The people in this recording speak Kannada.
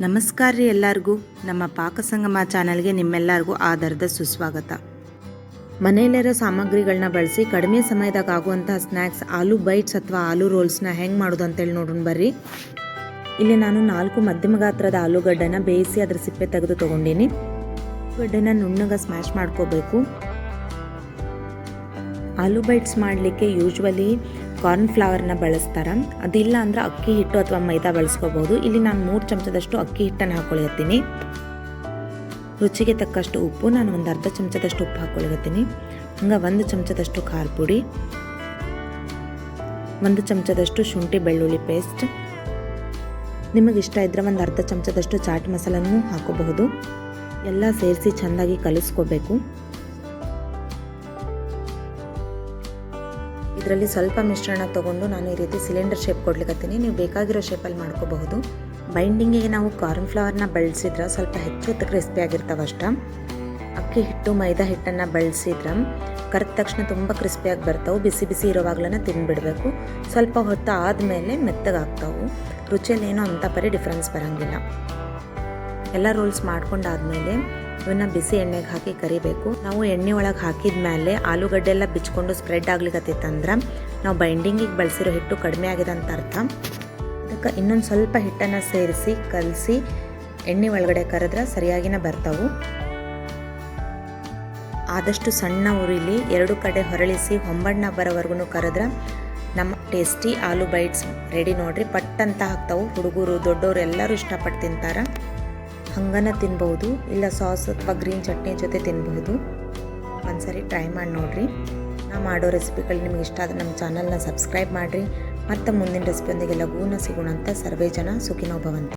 ನಮಸ್ಕಾರ ರೀ ಎಲ್ಲರಿಗೂ. ನಮ್ಮ ಪಾಕಸಂಗಮ ಚಾನಲ್ಗೆ ನಿಮ್ಮೆಲ್ಲರಿಗೂ ಆಧಾರದ ಸುಸ್ವಾಗತ. ಮನೆಯಲ್ಲಿರೋ ಸಾಮಗ್ರಿಗಳನ್ನ ಬಳಸಿ ಕಡಿಮೆ ಸಮಯದಾಗ ಆಗುವಂತಹ ಸ್ನ್ಯಾಕ್ಸ್ ಆಲೂ ಬೈಟ್ಸ್ ಅಥವಾ ಆಲೂ ರೋಲ್ಸ್ನ ಹೆಂಗೆ ಮಾಡೋದು ಅಂತೇಳಿ ನೋಡೋಣ ಬರ್ರಿ. ಇಲ್ಲಿ ನಾನು ನಾಲ್ಕು ಮಧ್ಯಮ ಗಾತ್ರದ ಆಲೂಗಡ್ಡೆನ ಬೇಯಿಸಿ ಅದರ ಸಿಪ್ಪೆ ತೆಗೆದು ತೊಗೊಂಡೀನಿ. ಆಲೂಗಡ್ಡೆನ ನುಣ್ಣಗೆ ಸ್ಮ್ಯಾಶ್ ಮಾಡ್ಕೋಬೇಕು. ಆಲೂ ಬೈಟ್ಸ್ ಮಾಡಲಿಕ್ಕೆ ಯೂಶ್ವಲಿ ಕಾರ್ನ್ ಫ್ಲವರ್ನ ಬಳಸ್ತಾರೆ. ಅದಿಲ್ಲ ಅಂದ್ರೆ ಅಕ್ಕಿ ಹಿಟ್ಟು ಅಥವಾ ಮೈದಾ ಬಳಸ್ಕೋಬಹುದು ಇಲ್ಲಿ ನಾನು ಮೂರು ಚಮಚದಷ್ಟು ಅಕ್ಕಿ ಹಿಟ್ಟನ್ನು ಹಾಕೊಳತ್ತೀನಿ ರುಚಿಗೆ ತಕ್ಕಷ್ಟು ಉಪ್ಪು, ನಾನು ಒಂದು ಅರ್ಧ ಚಮಚದಷ್ಟು ಉಪ್ಪು ಹಾಕೊಳತ್ತೀನಿ ಹಂಗೆ ಒಂದು ಚಮಚದಷ್ಟು ಖಾರ ಪುಡಿ. ಒಂದು ಚಮಚದಷ್ಟು ಶುಂಠಿ ಬೆಳ್ಳುಳ್ಳಿ ಪೇಸ್ಟ್. ನಿಮಗೆ ಇಷ್ಟ ಇದ್ದರೆ ಒಂದು ಅರ್ಧ ಚಮಚದಷ್ಟು ಚಾಟ್ ಮಸಾಲನೂ ಹಾಕೋಬಹುದು. ಎಲ್ಲ ಸೇರಿಸಿ ಚೆಂದಾಗಿ ಕಲಿಸ್ಕೋಬೇಕು. ಇದರಲ್ಲಿ ಸ್ವಲ್ಪ ಮಿಶ್ರಣ ತೊಗೊಂಡು ನಾನು ಈ ರೀತಿ ಸಿಲಿಂಡರ್ ಶೇಪ್ ಕೊಡ್ಲಿಕ್ಕತ್ತೀನಿ ನೀವು ಬೇಕಾಗಿರೋ ಶೇಪಲ್ಲಿ ಮಾಡ್ಕೋಬಹುದು. ಬೈಂಡಿಂಗಿಗೆ ನಾವು ಕಾರ್ನ್ ಫ್ಲವರ್ನ ಬಳಸಿದ್ರೆ ಸ್ವಲ್ಪ ಹೆಚ್ಚು ಕ್ರಿಸ್ಪಿ ಆಗಿರ್ತಾವೆ ಅಷ್ಟ. ಅಕ್ಕಿ ಹಿಟ್ಟು, ಮೈದಾ ಹಿಟ್ಟನ್ನು ಬಳಸಿದ್ರೆ ಕರೆದ ತಕ್ಷಣ ತುಂಬ ಕ್ರಿಸ್ಪಿಯಾಗಿ ಬರ್ತಾವೆ. ಬಿಸಿ ಬಿಸಿ ಇರೋವಾಗ್ಲೇ ತಿಂದುಬಿಡಬೇಕು ಸ್ವಲ್ಪ ಹೊತ್ತು ಆದಮೇಲೆ ಮೆತ್ತಗಾಗ್ತಾವೆ. ರುಚಿಯಲ್ಲಿ ಏನೋ ಅಂಥ ಪರಿ ಡಿಫ್ರೆನ್ಸ್ ಬರೋಂಗಿಲ್ಲ. ಎಲ್ಲ ರೋಲ್ಸ್ ಮಾಡ್ಕೊಂಡಾದ್ಮೇಲೆ ಇವನ್ನ ಬಿಸಿ ಎಣ್ಣೆಗೆ ಹಾಕಿ ಕರಿಬೇಕು. ನಾವು ಎಣ್ಣೆ ಒಳಗೆ ಹಾಕಿದ ಮೇಲೆ ಆಲೂಗಡ್ಡೆ ಎಲ್ಲ ಬಿಚ್ಕೊಂಡು ಸ್ಪ್ರೆಡ್ ಆಗ್ಲಿಕ್ಕತ್ತಿತ್ತಂದ್ರೆ ನಾವು ಬೈಂಡಿಂಗಿಗೆ ಬಳಸಿರೋ ಹಿಟ್ಟು ಕಡಿಮೆ ಆಗಿದೆ ಅಂತ ಅರ್ಥ. ಅದಕ್ಕೆ ಇನ್ನೊಂದು ಸ್ವಲ್ಪ ಹಿಟ್ಟನ್ನು ಸೇರಿಸಿ, ಕಲಸಿ ಎಣ್ಣೆ ಒಳಗಡೆ ಕರೆದ್ರೆ ಸರಿಯಾಗಿನ ಬರ್ತಾವು. ಆದಷ್ಟು ಸಣ್ಣ ಉರಿಲಿ ಎರಡು ಕಡೆ ಹೊರಳಿಸಿ ಹೊಂಬಣ್ಣ ಬರೋವರೆಗೂ ಕರೆದ್ರೆ ನಮ್ಮ ಟೇಸ್ಟಿ ಆಲೂ ಬೈಟ್ಸ್ ರೆಡಿ ನೋಡ್ರಿ. ಪಟ್ ಅಂತ ಹಾಕ್ತಾವು ಹುಡುಗರು ದೊಡ್ಡವರು ಎಲ್ಲರೂ ಇಷ್ಟಪಟ್ಟು ತಿಂತಾರೆ. ಹಂಗನ ತಿನ್ಬಹುದು ಇಲ್ಲ ಸಾಸ್ ಅಥವಾ ಗ್ರೀನ್ ಚಟ್ನಿ ಜೊತೆ ತಿನ್ಬಹುದು ಒಂದ್ಸರಿ ಟ್ರೈ ಮಾಡಿ ನೋಡಿರಿ. ನಾ ಮಾಡೋ ರೆಸಿಪಿಗಳು ನಿಮ್ಗೆ ಇಷ್ಟ ಆದರೆ ನಮ್ಮ ಚಾನಲ್ನ ಸಬ್ಸ್ಕ್ರೈಬ್ ಮಾಡಿರಿ. ಮತ್ತು ಮುಂದಿನ ರೆಸಿಪಿಯೊಂದಿಗೆ ಲಘೂನ ಸಿಗೋಣ ಅಂತ ಸರ್ವೇ ಜನ ಸುಖಿನೋ ಭವಂತು.